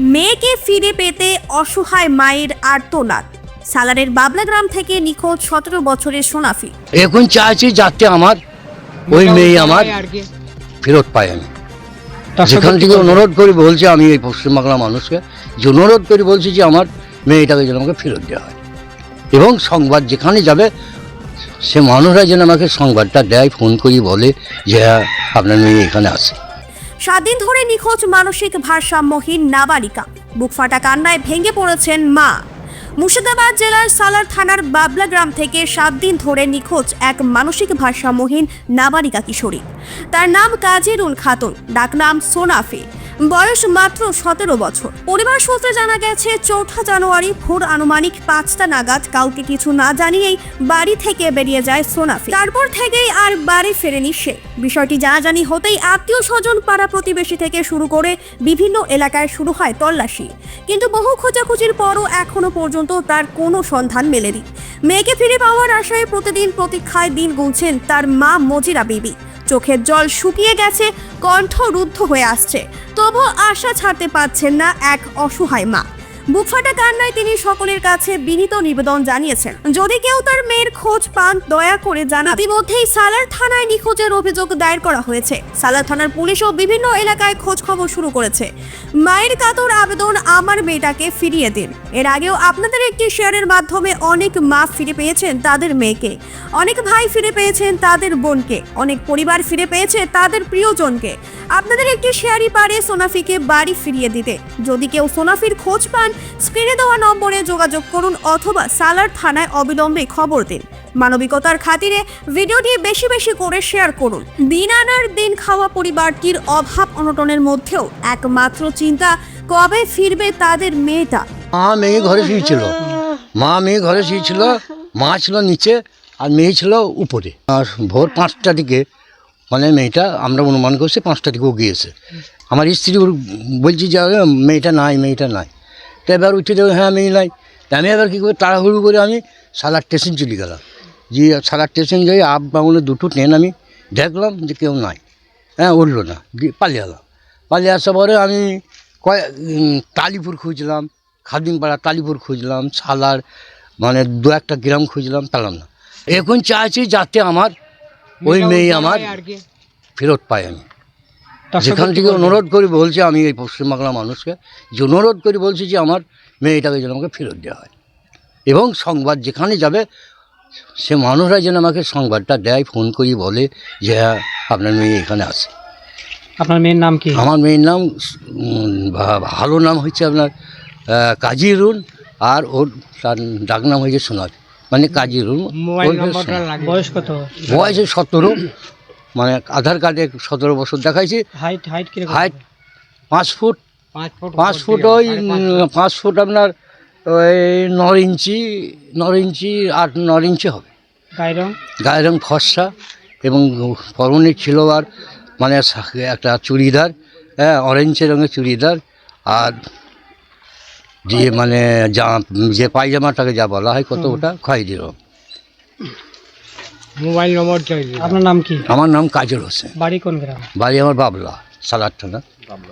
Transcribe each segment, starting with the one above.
মেয়েকে ফিরে পেতে অসহায় মায়ের আর্তনাদ। সালারের বাবলা গ্রাম থেকে নিখোঁজ সতেরো বছরের সোনাফি। এখন চাইছি যাতে আমার ওই মেয়ে আমার ফেরত পাই আমি। যেখান থেকে অনুরোধ করি বলছি আমি এই পশ্চিমবাংলা মানুষকে যে অনুরোধ করি বলছি যে আমার মেয়েটাকে যেন আমাকে ফেরত দেওয়া হয়। এবং সংবাদ যেখানে যাবে সে মানুষরা যেন আমাকে সংবাদটা দেয় ফোন করি বলে যে হ্যাঁ আপনার মেয়ে এখানে আছে। সাত দিন ধরে নিখোঁজ মানসিক ভারসাম্যহীন নাবালিকা। বুকফাটা কান্নায় ভেঙে পড়েছেন মা। মুর্শিদাবাদ জেলার সালার থানার বাবলা গ্রাম থেকে সাত দিন ধরে নিখোঁজ এক মানসিক ভারসাম্যহীন নাবালিকা কিশোরী। তার নাম কাজিরুল খাতুন। ডাকনাম সোনাফি। বয়স মাত্র সতেরো বছর। পরিবার সূত্রে জানা গেছে, চৌঠা জানুয়ারি ভোর আনুমানিক পাঁচটা নাগাদ কাউকে কিছু না জানিয়েই বাড়ি থেকে বেরিয়ে যায় সোনাফি তারপর থেকেই আর বাড়ি ফেরেনি সে। বিষয়টি জানাজানি হতেই আত্মীয় স্বজন পাড়া প্রতিবেশী থেকে শুরু করে বিভিন্ন এলাকায় শুরু হয় তল্লাশি। কিন্তু বহু খোঁজাখুঁজির পরও এখনও পর্যন্ত তার কোনো সন্ধান মেলেনি। মেয়েকে ফিরে পাওয়ার আশায় প্রতিদিন প্রতীক্ষায় দিন গুনছেন তার মা মজিরা বিবি। চোখের জল শুকিয়ে গেছে, কণ্ঠ রুদ্ধ হয়ে আসছে। তবু আশা ছাড়তে পারছেন না এক অসহায় মা। বুক ফাটা কান্নায় তিনি সকলের কাছে বিনীত নিবেদন জানিয়েছেন। যদি কেউ তার মেয়ের খোঁজ পান, দয়া করে জানা ইতিমধ্যেই সালার থানায় নিখোঁজের অভিযোগ দায়ের করা হয়েছে। সালার থানার পুলিশও বিভিন্ন এলাকায় খোঁজ খবর শুরু করেছে। মায়ের কাতর আবেদন আমার মেয়েটাকে ফিরিয়ে দিন। এর আগেও আপনাদের একটি শেয়ারের মাধ্যমে অনেক মা ফিরে পেয়েছেন তাদের মেয়েকে। অনেক ভাই ফিরে পেয়েছেন তাদের বোনকে। অনেক পরিবার ফিরে পেয়েছে তাদের প্রিয়জনকে। আপনাদের একটি শেয়ারই পারে সোনাফিকে বাড়ি ফিরিয়ে দিতে। যদি কেউ সোনাফির খোঁজ পান স্ক্রিনে দেওয়া নম্বরে যোগাযোগ করুন অথবা সালার থানায় অবিলম্বে খবর দিন। মানবিকতার খাতিরে ভিডিওটি বেশি বেশি করে শেয়ার করুন। দিন আনার দিন খাওয়া পরিবারটির অভাব অনটনের মধ্যেও একমাত্র চিন্তা, কবে ফিরবে তাদের মেয়েটা? মা মেয়ে ঘরে শুয়েছিল মা মেয়ে ঘরে শুয়েছিল মা ছিল নিচে আর মেয়ে ছিল উপরে। আর ভোর পাঁচটা দিকে মানে মেয়েটা, আমরা অনুমান করছি পাঁচটা দিকেও গিয়েছে। আমার স্ত্রী বলছি যে মেয়েটা নাই মেয়েটা নাই। তো এবার উঠে দেবো হ্যাঁ মেয়ে নাই। তা আমি এবার কী করি তাড়াহুড়ো করে আমি সালার স্টেশন চলে গেলাম। যে সালার স্টেশন যাই আপ বাংলো দুটো ট্রেন আমি দেখলাম যে কেউ নাই। হ্যাঁ উঠল না গিয়ে পালিয়ে গেলাম পালিয়ে আসার পরে আমি কয় উম, টালিপুর খুঁজলাম খাদিমপাড়া টালিপুর খুঁজলাম সালার মানে দু একটা গ্রাম খুঁজলাম পেলাম না। এখন চাইছি যাতে আমার ওই মেয়ে আমার ফেরত পাই আমি। যেখান থেকে অনুরোধ করে বলছি আমি এই পশ্চিমবাংলা মানুষকে যে অনুরোধ করে বলছি যে আমার মেয়েটাকে যেন আমাকে ফেরত দেওয়া হয়। এবং সংবাদ যেখানে যাবে সে মানুষরা যেন আমাকে সংবাদটা দেয় ফোন করি বলে যে হ্যাঁ আপনার মেয়ে এখানে আছে। আপনার মেয়ের নাম কি? আমার মেয়ের নাম ভালো নাম হচ্ছে আপনার আহ, কাজিরুল আর ওর তার ডাক নাম হয়েছে সোনালি। মানে সোনালি। বয়স কত? বয়স সতেরো। মানে আধার কার্ডে সতেরো বছর দেখাইছি। হাইট হাইট হাইট পাঁচ ফুট। পাঁচ ফুট ওই পাঁচ ফুট। আপনার ওই ন ইঞ্চি ন ইঞ্চি আট ন ইঞ্চি হবে। গায়ের রং? গায়ের রং ফর্সা এবং পরনে ছিল আর মানে একটা চুড়িদার হ্যাঁ অরেঞ্জ রঙের চুড়িদার আর যে মানে যা যে পায়জামাটাকে যা বলা হয় কত ওটা খয়েরি রং। মোবাইল নম্বর চাই আপনার নাম কি? আমার নাম কাজল হোসেন। বাড়ি কোন গ্রাম? বাড়ি আমার বাবলা সালার থানা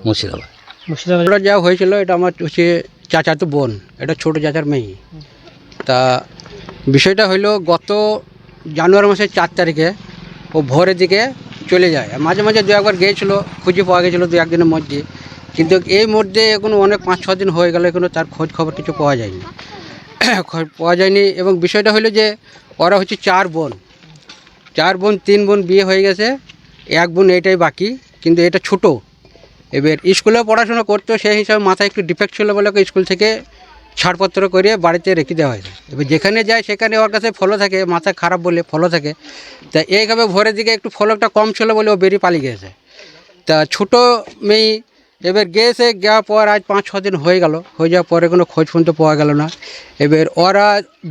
মুর্শিদাবাদ। মুর্শিদাবাদ। যা হয়েছিল এটা আমার হচ্ছে চাচাতো বোন এটা ছোট চাচার মেয়ে। তা বিষয়টা হইল গত জানুয়ারি মাসের চার তারিখে ও ভোরের দিকে চলে যায়। মাঝে মাঝে দু একবার গিয়েছিল খুঁজে পাওয়া গেছিল দু একদিনের মধ্যে। কিন্তু এই মধ্যে এখনও অনেক পাঁচ ছ দিন হয়ে গেল এখনও তার খোঁজ খবর কিছু পাওয়া যায়নি। খোঁজ পাওয়া যায়নি এবং বিষয়টা হলো যে ওরা হচ্ছে চার বোন। চার বোন, তিন বোন বিয়ে হয়ে গেছে, এক বোন এটাই বাকি, কিন্তু এটা ছোটো। এবার স্কুলে পড়াশোনা করতো, সেই হিসাবে মাথায় একটু ডিফেক্ট ছিল বলে স্কুল থেকে ছাড়পত্র করে বাড়িতে রেখে দেওয়া হয়েছে। এবার যেখানে যায়, সেখানে ওর কাছে ফলো থাকে মাথা খারাপ বলে ফলো থাকে। তা এইভাবে ভোরের দিকে একটু ফলোটা কম ছিল বলে ও বেরিয়ে পালিয়ে গেছে। তা ছোটো মেয়ে এবার গেছে, যাওয়ার পর আজ পাঁচ, ছ দিন হয়ে গেল। হয়ে যাওয়ার পরে কোনো খোঁজ পর্যন্ত পাওয়া গেল না। এবার ওরা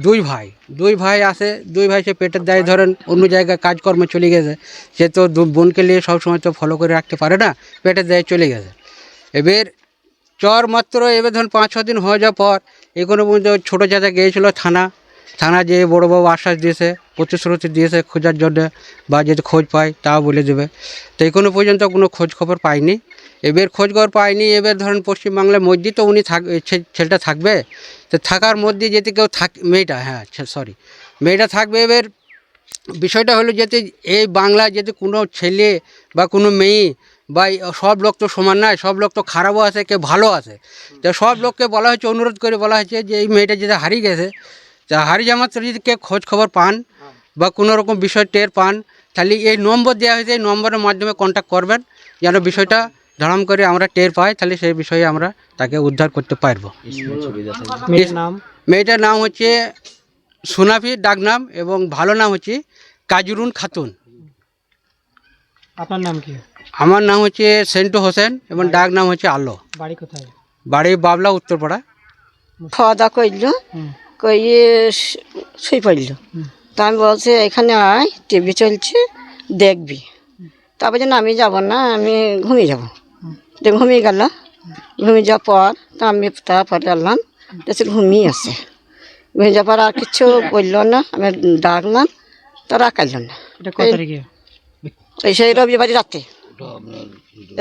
দুই ভাই দুই ভাই আসে দুই ভাই সে পেটের দায়, ধরেন অন্য জায়গায় কাজকর্মে চলে গেছে। সে তো বোনকে নিয়ে সবসময় তো ফলো করে রাখতে পারে না, পেটের দায়ে চলে গেছে। এবার চর মাত্র এবার ধরুন পাঁচ, ছ দিন হয়ে যাওয়ার পর এখনও পর্যন্ত ছোটো চাচা গিয়েছিল থানা। থানা যেয়ে বড়োবাবু আশ্বাস দিয়েছে, প্রতিশ্রুতি দিয়েছে খোঁজার জন্য, বা যদি খোঁজ পায় তাও বলে দেবে। তো এখনও পর্যন্ত কোনো খোঁজ খবর পাইনি। এবার খোঁজ খবর পাইনি, এবার ধরেন পশ্চিমবাংলার মধ্যে তো উনি থাক ছেলেটা থাকবে। তো থাকার মধ্যে যেতে কেউ থাক মেয়েটা হ্যাঁ সরি মেয়েটা থাকবে এবার বিষয়টা হলো যাতে এই বাংলায় যদি কোনো ছেলে বা কোনো মেয়ে বা সব লোক তো সমান নয়, সব লোক তো খারাপও আছে, কেউ ভালো আছে। তো সব লোককে বলা হয়েছে, অনুরোধ করে বলা হয়েছে যে এই মেয়েটা যেটা হারিয়ে গেছে, তা হারিয়ে যাওয়ার যদি কেউ খোঁজ খবর পান বা কোনো রকম বিষয় টের পান, তাহলে এই নম্বর দেওয়া হয়েছে, এই নম্বরের মাধ্যমে কন্ট্যাক্ট করবেন, যেন বিষয়টা ধরাম করে আমরা টের পাই তাহলে সেই বিষয়ে আমরা তাকে উদ্ধার করতে পারব। মেয়েটার নাম? হচ্ছে সুনাফি ডাকনাম এবং ভালো নাম হচ্ছে কাজরুন খাতুন। আপনার নাম কি? আমার নাম হচ্ছে সেন্টু হোসেন এবং ডাক নাম হচ্ছে আলো। বাড়ি কোথায়? বাড়ি বাবলা উত্তরপাড়া। খাওয়া দাওয়া করল করিয়ে শুয়ে পড়ল। তা আমি বলছি এখানে আয় টিভি চলছে দেখবি। তারপর যেন আমি যাব না আমি ঘুমিয়ে যাব। ঘুমিয়ে গেল। ঘুমিয়ে যাওয়ার পর তা আমি তারপরে এলাম দেখছি ঘুমিয়ে আছে। ঘুমিয়ে যাওয়ার পর আর কিছু বলল না আমি ডাকলাম তারা কাটল না। এই সেই রবিবার রাতে।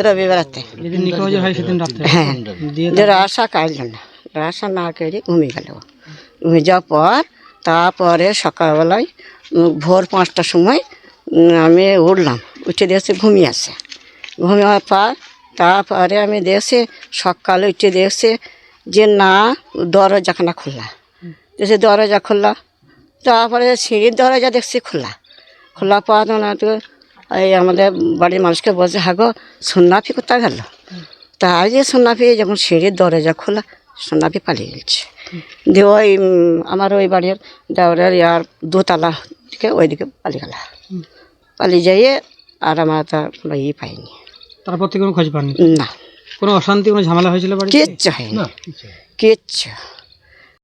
রবিবার রাতে। হয় রাসা কাটল না। রাসা না কেড়ে ঘুমিয়ে গেল। ঘুমিয়ে যাওয়ার পর তারপরে সকালবেলায় ভোর পাঁচটার সময় আমি উঠলাম। উঠে দেখছি ঘুমিয়ে আছে। ঘুমিয়ে পর তারপরে আমি দেখছি সকালে উঠে দেখছি যে না দরজাখানা খোলা। দেখছি দরজা খোলা। তারপরে সিঁড়ির দরজা দেখছি খোলা। খোলা পর না তো এই আমাদের বাড়ির মানুষকে বলছে, হাগো সোনাফি কোথায় গেল? তাই যে সোনাফি যখন সিঁড়ির দরজা খোলা সোনাফি পালিয়ে গেছে। দিয়ে ওই আমার ওই বাড়ির দেওয়ারের ইয়ার দোতলা দিকে ওইদিকে পালিয়ে গেল। পালিয়ে যাইয়ে আর আমার তার কোনো ই পাইনি। তারপর থেকে কোনো খোঁজ পাননি? না। কোনো অশান্তি কোনো ঝামেলা হয়েছিল বাড়িতে? কিচ্ছু হয়নি। কিচ্ছু।